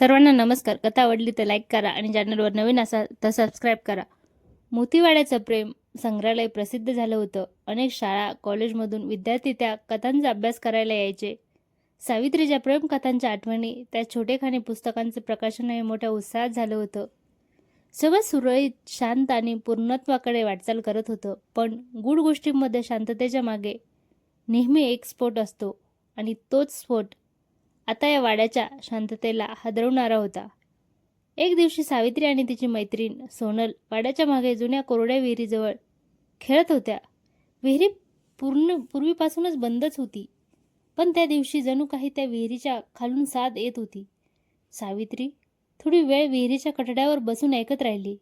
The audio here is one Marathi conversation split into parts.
सर्वांना नमस्कार. कथा आवडली तर लाईक करा आणि चॅनलवर नवीन असाल तर सबस्क्राईब करा. मोतीवाड्याचं प्रेम संग्रहालय प्रसिद्ध झालं होतं. अनेक शाळा कॉलेजमधून विद्यार्थी त्या कथांचा अभ्यास करायला यायचे. सावित्रीच्या प्रेमकथांच्या आठवणी त्या छोटेखाने पुस्तकांचं प्रकाशन हे मोठ्या उत्साहात झालं होतं. सगळं सुरळीत शांत आणि पूर्णत्वाकडे वाटचाल करत होतं. पण गूढ गोष्टींमध्ये शांततेच्या मागे नेहमी एक स्फोट असतो आणि तोच स्फोट आता या वाड्याच्या शांततेला हादरवणारा होता. एक दिवशी सावित्री आणि तिची मैत्रीण सोनल वाड्याच्या मागे जुन्या कोरड्या विहिरीजवळ खेळत होत्या. विहिरी पूर्ण पूर्वीपासूनच बंदच होती. पण त्या दिवशी जणू काही त्या विहिरीच्या खालून साथ येत होती. सावित्री थोडी वेळ विहिरीच्या कठड्यावर बसून ऐकत राहिली.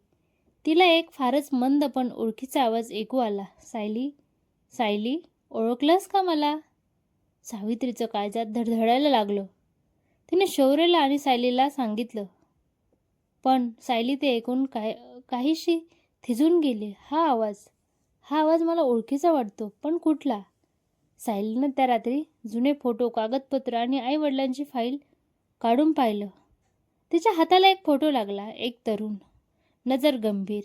तिला एक फारच मंद पण ओळखीचा आवाज ऐकू आला. सायली सायली ओळखलंस का मला? सावित्रीचं काळजात धडधडायला लागलं. तिने शौर्यला आणि सायलीला सांगितलं. पण सायली ते ऐकून काय काहीशी थिजून गेली. हा आवाज हा आवाज मला ओळखीचा वाटतो पण कुठला? सायलीनं त्या रात्री जुने फोटो कागदपत्र आणि आईवडिलांची फाईल काढून पाहिलं. तिच्या हाताला एक फोटो लागला एक तरुण. नजर गंभीर.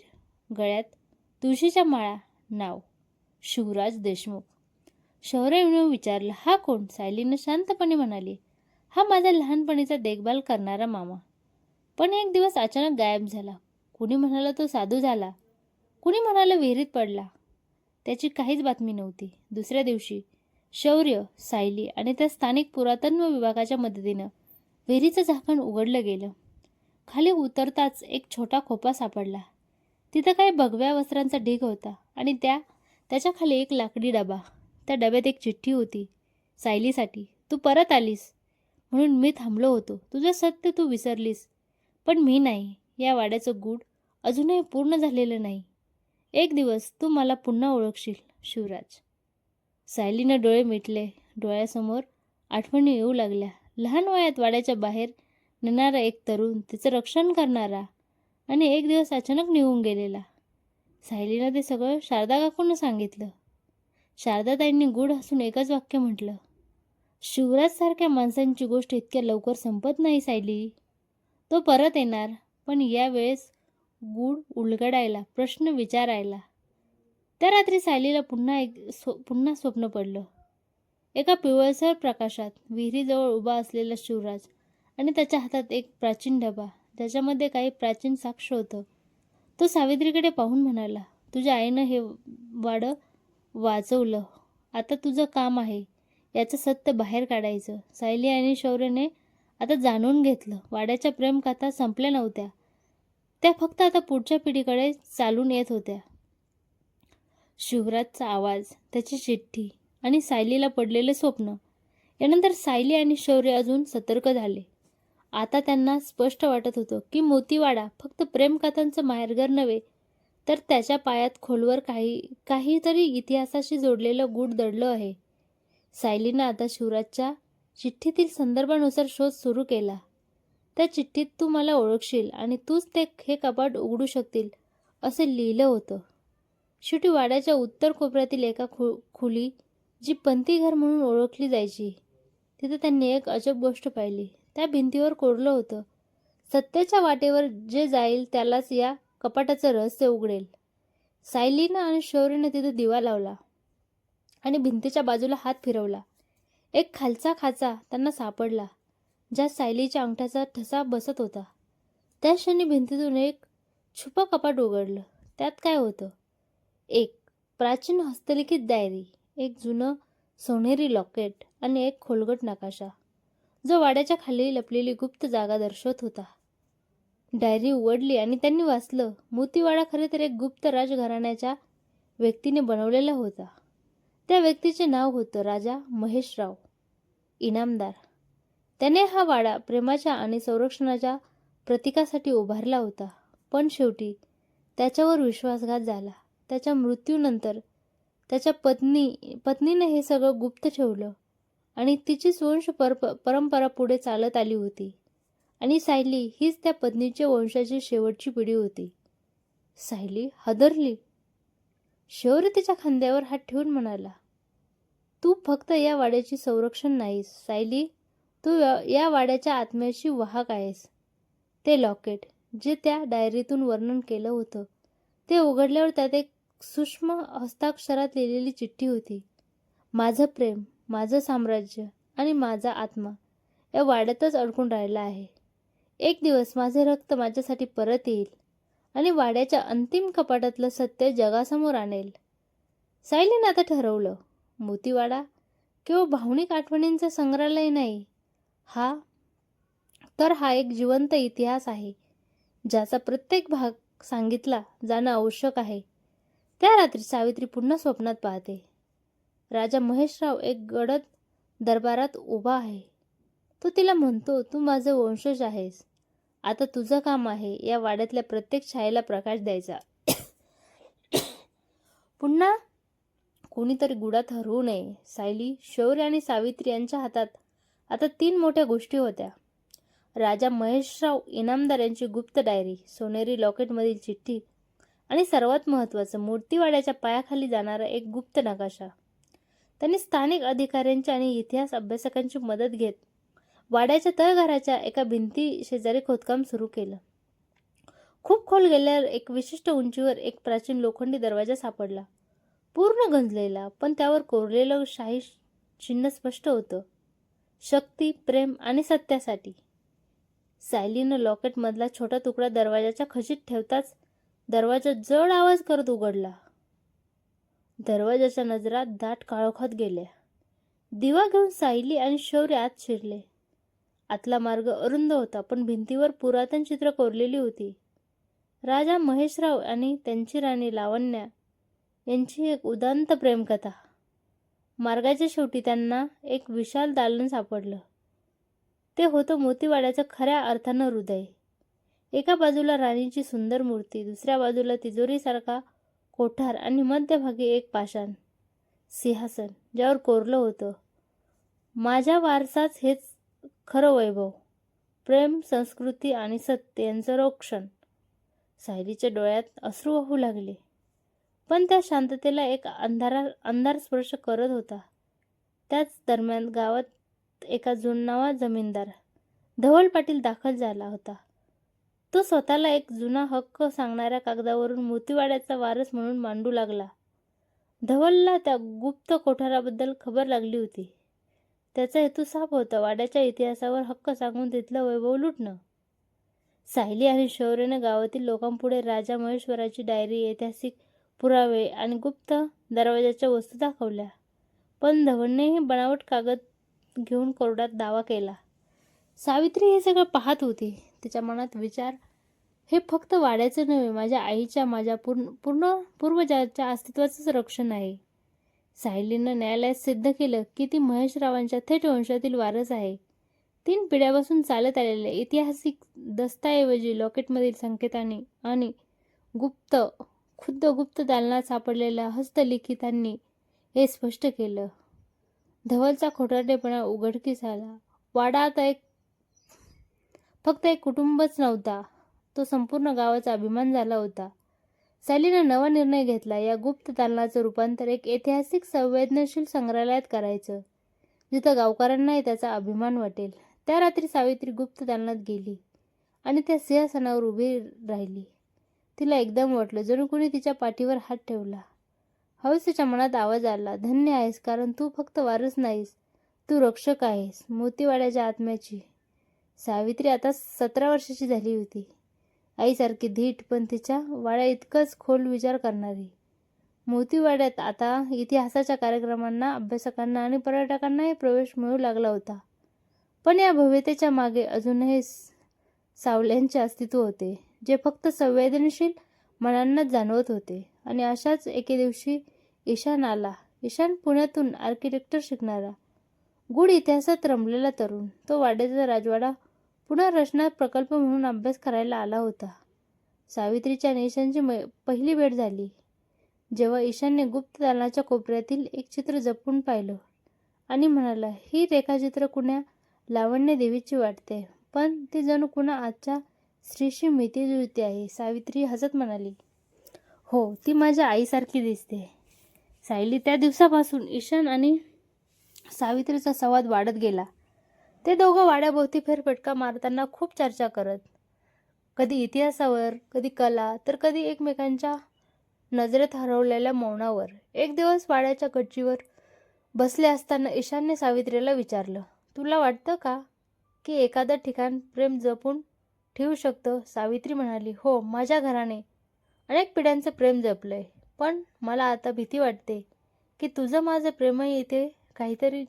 गळ्यात तुळशीच्या माळा. नाव शिवराज देशमुख. शौर्यनं विचारलं हा कोण? सायलीनं शांतपणे म्हणाली हा माझा लहानपणीचा देखभाल करणारा मामा. पण एक दिवस अचानक गायब झाला. कुणी म्हणालं तो साधू झाला? कुणी म्हणालं विहिरीत पडला? त्याची काहीच बातमी नव्हती. दुसऱ्या दिवशी शौर्य सायली आणि त्या स्थानिक पुरातत्व विभागाच्या मदतीनं विहिरीचं झाकण उघडलं गेलं. खाली उतरताच एक छोटा खोपा सापडला. तिथं काही भगव्या वस्त्रांचा ढीग होता आणि त्या त्याच्याखाली एक लाकडी डबा. त्या डब्यात एक चिठ्ठी होती. सायलीसाठी तू परत आलीस? म्हणून मी थांबलो होतो. तुझं सत्य तू विसरलीस. पण मी नाही. या वाड्याचं गूढ अजूनही पूर्ण झालेलं नाही. एक दिवस तू मला पुन्हा ओळखशील शिवराज. सायलीनं डोळे मिटले. डोळ्यासमोर आठवणी येऊ लागल्या. लहान वयात वाड्याच्या बाहेर नेणारा एक तरुण तिचं रक्षण करणारा आणि एक दिवस अचानक निघून गेलेला. सायलीनं ते सगळं शारदा काकूनं सांगितलं. शारदाताईंनी गूढ हसून एकच वाक्य म्हटलं. शिवराजसारख्या माणसांची गोष्ट इतक्या लवकर संपत नाही सायली. तो परत येणार पण यावेळेस गूढ उलगडायला प्रश्न विचारायला. त्या रात्री सायलीला पुन्हा एक स्व पुन्हा स्वप्न पडलं. एका पिवळसर प्रकाशात विहिरीजवळ उभा असलेला शिवराज आणि त्याच्या हातात एक प्राचीन डबा ज्याच्यामध्ये काही प्राचीन साक्ष होतं. तो सावित्रीकडे पाहून म्हणाला तुझ्या आईनं हे वाडं वाचवलं. आता तुझं काम आहे. याचं सत्य बाहेर काढायचं. सायली आणि शौर्यने आता जाणून घेतलं. वाड्याच्या प्रेमकथा संपल्या नव्हत्या. त्या फक्त आता पुढच्या पिढीकडे चालून येत होत्या. शिवराजचा आवाज त्याची चिठ्ठी आणि सायलीला पडलेले स्वप्न. यानंतर सायली आणि शौर्य अजून सतर्क झाले. आता त्यांना स्पष्ट वाटत होतं की मोतीवाडा फक्त प्रेमकथांचं माहेरघर नव्हे तर त्याच्या पायात खोलवर काही काहीतरी इतिहासाशी जोडलेलं गूढ दडलं आहे. सायलीनं आता शिवराजच्या चिठ्ठीतील संदर्भानुसार शोध सुरू केला. त्या चिठ्ठीत तू मला ओळखशील आणि तूच ते हे कपाट उघडू शकतील असं लिहिलं होतं. शेवटी वाड्याच्या उत्तर कोपऱ्यातील एका खु खुली जी पंथीघर म्हणून ओळखली जायची तिथं त्यांनी एक अजब गोष्ट पाहिली. त्या भिंतीवर कोरलं होतं. सत्याच्या वाटेवर जे जाईल त्यालाच या कपाटाचं रहस्य उघडेल. सायलीनं आणि शौर्यनं तिथं दिवा लावला. आणि भिंतीच्या बाजूला हात फिरवला. एक खालचा खाचा त्यांना सापडला ज्यात सायलीच्या अंगठ्याचा ठसा बसत होता. त्या क्षणी भिंतीतून एक छुप कपाट उघडलं. त्यात काय होतं? एक प्राचीन हस्तलिखित डायरी एक जुनं सोनेरी लॉकेट आणि एक खोलगट नकाशा जो वाड्याच्या खाली लपलेली गुप्त जागा दर्शवत होता. डायरी उघडली आणि त्यांनी वाचलं मोतीवाडा खरे तर एक गुप्त राजघराण्याच्या व्यक्तीने बनवलेला होता. त्या व्यक्तीचे नाव होतं राजा महेशराव इनामदार. त्याने हा वाडा प्रेमाच्या आणि संरक्षणाच्या प्रतीकासाठी उभारला होता. पण शेवटी त्याच्यावर विश्वासघात झाला. त्याच्या मृत्यूनंतर त्याच्या पत्नी पत्नीने हे सगळं गुप्त ठेवलं आणि तिचीच वंश पर परंपरा पुढे चालत आली होती. आणि सायली हीच त्या पत्नीच्या वंशाची शेवटची पिढी होती. सायली हादरली. शौर्य तिच्या खांद्यावर हात ठेवून म्हणाला तू फक्त या वाड्याची संरक्षण नाहीस सायली. तू या- वाड्याच्या आत्म्याशी वाहक आहेस. ते लॉकेट जे त्या डायरीतून वर्णन केलं होतं ते उघडल्यावर त्यात एक सूक्ष्म हस्ताक्षरात लिहिलेली चिठ्ठी होती. माझं प्रेम माझं साम्राज्य आणि माझा आत्मा या वाड्यातच अडकून राहिला आहे. एक दिवस माझे रक्त माझ्यासाठी परत येईल. आणि वाड्याच्या अंतिम कपाटातलं सत्य जगासमोर आणेल. सायलीनं आता ठरवलं मोतीवाडा केवळ भावनिक आठवणींचं संग्रहालय नाही. हा तर हा एक जिवंत इतिहास आहे ज्याचा प्रत्येक भाग सांगितला जाणं आवश्यक आहे. त्या रात्री सावित्री पुन्हा स्वप्नात पाहते. राजा महेशराव एक गडद दरबारात उभा आहे. तो तिला म्हणतो तू माझं वंशज आहेस. आता तुझं काम आहे या वाड्यातल्या प्रत्येक छायेला प्रकाश द्यायचा. पुन्हा कोणीतरी गुडात हरवू नये. सायली शौर्य आणि सावित्री यांच्या हातात आता तीन मोठ्या गोष्टी होत्या. राजा महेशराव इनामदार यांची गुप्त डायरी सोनेरी लॉकेटमधील चिठ्ठी आणि सर्वात महत्त्वाचं मूर्तीवाड्याच्या पायाखाली जाणारा एक गुप्त नकाशा. त्यांनी स्थानिक अधिकाऱ्यांची आणि इतिहास अभ्यासकांची मदत घेत वाड्याच्या तळघराच्या एका भिंती शेजारी खोदकाम सुरू केलं. खूप खोल गेल्यावर एक विशिष्ट उंचीवर एक प्राचीन लोखंडी दरवाजा सापडला. पूर्ण गंजलेला पण त्यावर कोरलेलं शाही चिन्ह स्पष्ट होतं. शक्ती प्रेम आणि सत्यासाठी. सायलीनं लॉकेटमधला छोटा तुकडा दरवाजाच्या खशीत ठेवताच दरवाजा जड आवाज करत उघडला. दरवाजाच्या नजरात दाट काळोखात गेल्या. दिवा घेऊन सायली आणि शौर्य आत शिरले. आतला मार्ग अरुंद होता पण भिंतीवर पुरातन चित्र कोरलेली होती. राजा महेशराव आणि त्यांची राणी लावण्या यांची एक उदांत प्रेमकथा. मार्गाच्या शेवटी त्यांना एक विशाल दालन सापडलं. ते होतं मोतीवाड्याचं खऱ्या अर्थानं हृदय. एका बाजूला राणीची सुंदर मूर्ती दुसऱ्या बाजूला तिजोरीसारखा कोठार आणि मध्यभागी एक पाषाण सिंहासन ज्यावर कोरलं होतं. माझ्या वारसाच हेच खरं वैभव प्रेम संस्कृती आणि सत्य यांचं रोक्षण. सायलीच्या डोळ्यात अश्रू वाहू लागले. पण त्या शांततेला एक अंधारा अंधार स्पर्श करत होता. त्याच दरम्यान गावात एका जुनावा जमीनदार धवल पाटील दाखल झाला होता. तो स्वतःला एक जुना हक्क सांगणाऱ्या कागदावरून मोतीवाड्याचा वारस म्हणून मांडू लागला. धवलला त्या गुप्त कोठाराबद्दल खबर लागली होती. त्याचा हेतू साफ होता. वाड्याच्या इतिहासावर हक्क सांगून तिथलं वैभव लुटणं. सायली आणि शौर्यनं गावातील लोकांपुढे राजा महेश्वराची डायरी ऐतिहासिक पुरावे आणि गुप्त दरवाजाच्या वस्तू दाखवल्या. पण धवलनेही बनावट कागद घेऊन कोर्टात दावा केला. सावित्री हे सगळं पाहत होती. तिच्या मनात विचार हे फक्त वाड्याचं नव्हे माझ्या आईच्या माझ्या पूर्ण पूर्ण पूर्वजाच्या अस्तित्वाचंच रक्षण आहे. सायलीनं न्यायालयात सिद्ध केलं की ती महेशरावांच्या थेट वंशातील वारस आहे. तीन पिढ्यापासून चालत आलेल्या ऐतिहासिक दस्तऐवजी लॉकेटमधील संकेतांनी आणि गुप्त खुद्द गुप्त दालनात सापडलेल्या हस्तलिखितांनी हे स्पष्ट केलं. धवलचा खोटारडेपणा उघडकीस आला. वाडा आता एक फक्त एक कुटुंबच नव्हता. तो संपूर्ण गावाचा अभिमान झाला होता. सॅलीनं नवा निर्णय घेतला. या गुप्त दालनाचं रूपांतर एक ऐतिहासिक संवेदनशील संग्रहालयात करायचं जिथं गावकऱ्यांनाही त्याचा अभिमान वाटेल. त्या रात्री सावित्री गुप्त दालनात गेली आणि त्या सिंहासनावर उभी राहिली. तिला एकदम वाटलं जणू कोणी तिच्या पाठीवर हात ठेवला. हळूच तिच्या मनात आवाज आला धन्य आहेस कारण तू फक्त वारस नाहीस तू रक्षक आहेस मोतीवाड्याच्या आत्म्याची. सावित्री आता सतरा वर्षाची झाली होती. आईसारखी धीट पण तिच्या वाड्या इतकंच खोल विचार करणारी. मोतीवाड्यात आता इतिहासाच्या कार्यक्रमांना अभ्यासकांना आणि पर्यटकांनाही प्रवेश मिळू लागला होता. पण या भव्यतेच्या मागे अजूनही सावल्यांचे अस्तित्व होते जे फक्त संवेदनशील मनांनाच जाणवत होते. आणि अशाच एके दिवशी ईशान आला. ईशान पुण्यातून आर्किटेक्चर शिकणारा. गूढ इतिहासात रमलेला तरुण. तो वाड्याचा राजवाडा पुनर्रचना प्रकल्प म्हणून अभ्यास करायला आला होता. सावित्रीच्या निशांची ईशानची मै पहिली भेट झाली. जेव्हा ईशानने गुप्त दालनाच्या कोपऱ्यातील एक चित्र जपून पाहिलं आणि म्हणाला ही रेखाचित्र कुण्या? लावण्य देवीची वाटते. पण ती जणू कुणा आजच्या स्त्रीशी मिती जुळते आहे सावित्री हसत म्हणाली. हो ती माझ्या आईसारखी दिसते. सायली त्या दिवसापासून ईशान आणि सावित्रीचा संवाद वाढत गेला. ते दोघं वाड्याभोवती फेरफटका मारताना खूप चर्चा करत. कधी इतिहासावर कधी कला तर कधी एकमेकांच्या नजरेत हरवलेल्या मौनावर. एक दिवस वाड्याच्या गच्चीवर बसले असताना ईशानने सावित्रीला विचारलं तुला वाटतं का की एखादं ठिकाण प्रेम जपून ठेवू शकतं? सावित्री म्हणाली हो माझ्या घराने अनेक पिढ्यांचं प्रेम जपलंय पण मला आता भीती वाटते की तुझं माझं प्रेमही इथे काहीतरी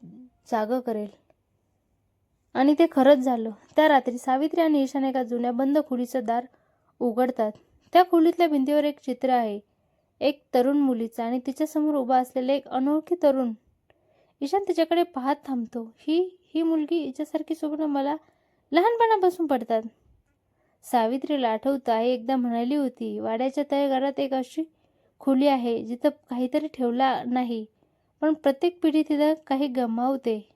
जागं करेल. आणि ते खरंच झालं. त्या रात्री सावित्री आणि ईशान एका जुन्या बंद खोलीचं दार उघडतात. त्या खोलीतल्या भिंतीवर एक चित्र आहे. एक तरुण मुलीचं आणि तिच्यासमोर उभा असलेला एक अनोळखी तरुण. ईशान तिच्याकडे पाहत थांबतो. ही ही मुलगी हिच्यासारखी स्वप्न मला लहानपणापासून पडतात. सावित्रीला आठवतं आई एकदा म्हणाली होती वाड्याच्या तळघरात एक अशी खोली आहे जिथं काहीतरी ठेवला नाही पण प्रत्येक पिढी तिथं काही गमावते.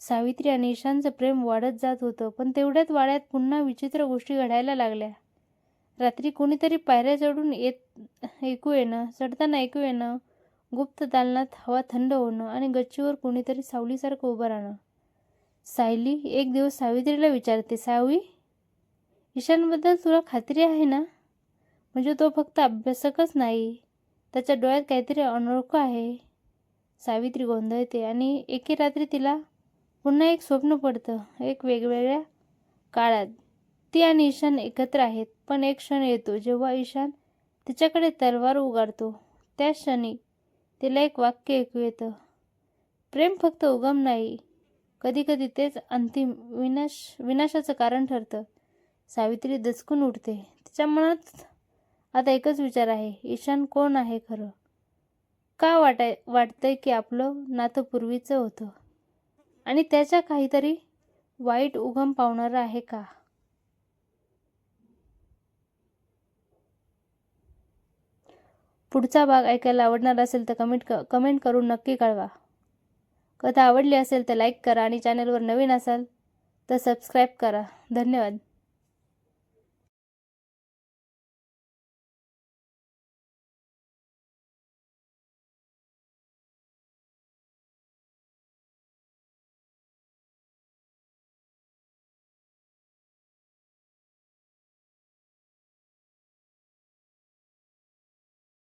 सावित्री आणि ईशानचं प्रेम वाढत जात होतं पण तेवढ्यात वाड्यात पुन्हा विचित्र गोष्टी घडायला लागल्या. रात्री कोणीतरी पायऱ्या चढून येत ऐकू येणं चढताना ऐकू येणं गुप्त दालनात हवा थंड होणं आणि गच्चीवर कोणीतरी सावलीसारखं उभं राहणं. सायली एक दिवस सावित्रीला विचारते सावली ईशानबद्दल तुला खात्री आहे ना? म्हणजे तो फक्त अभ्यासकच नाही त्याच्या डोळ्यात काहीतरी अनोळखं आहे. सावित्री गोंधळते आणि एके रात्री तिला पुन्हा एक स्वप्न पडतं एक वेगवेगळ्या काळात. ती आणि ईशान एकत्र आहेत पण एक क्षण येतो जेव्हा ईशान तिच्याकडे तलवार उगारतो. त्या क्षणी तिला एक वाक्य ऐकू येतं. प्रेम फक्त उगम नाही कधीकधी तेच अंतिम विनाश विनाशाचं कारण ठरतं. सावित्री दचकून उठते. तिच्या मनात आता एकच विचार आहे ईशान कोण आहे खरं? का वाटाय वाटतंय की आपलं नातं पूर्वीचं होतं? आणि त्याच्या काहीतरी वाईट उगम पावणारा आहे का? पुढचा भाग ऐकायला आवडणार असेल तर कमेंट क कमेंट करून नक्की कळवा. कथा आवडली असेल तर लाईक करा आणि चॅनलवर नवीन असाल तर सबस्क्राईब करा. धन्यवाद.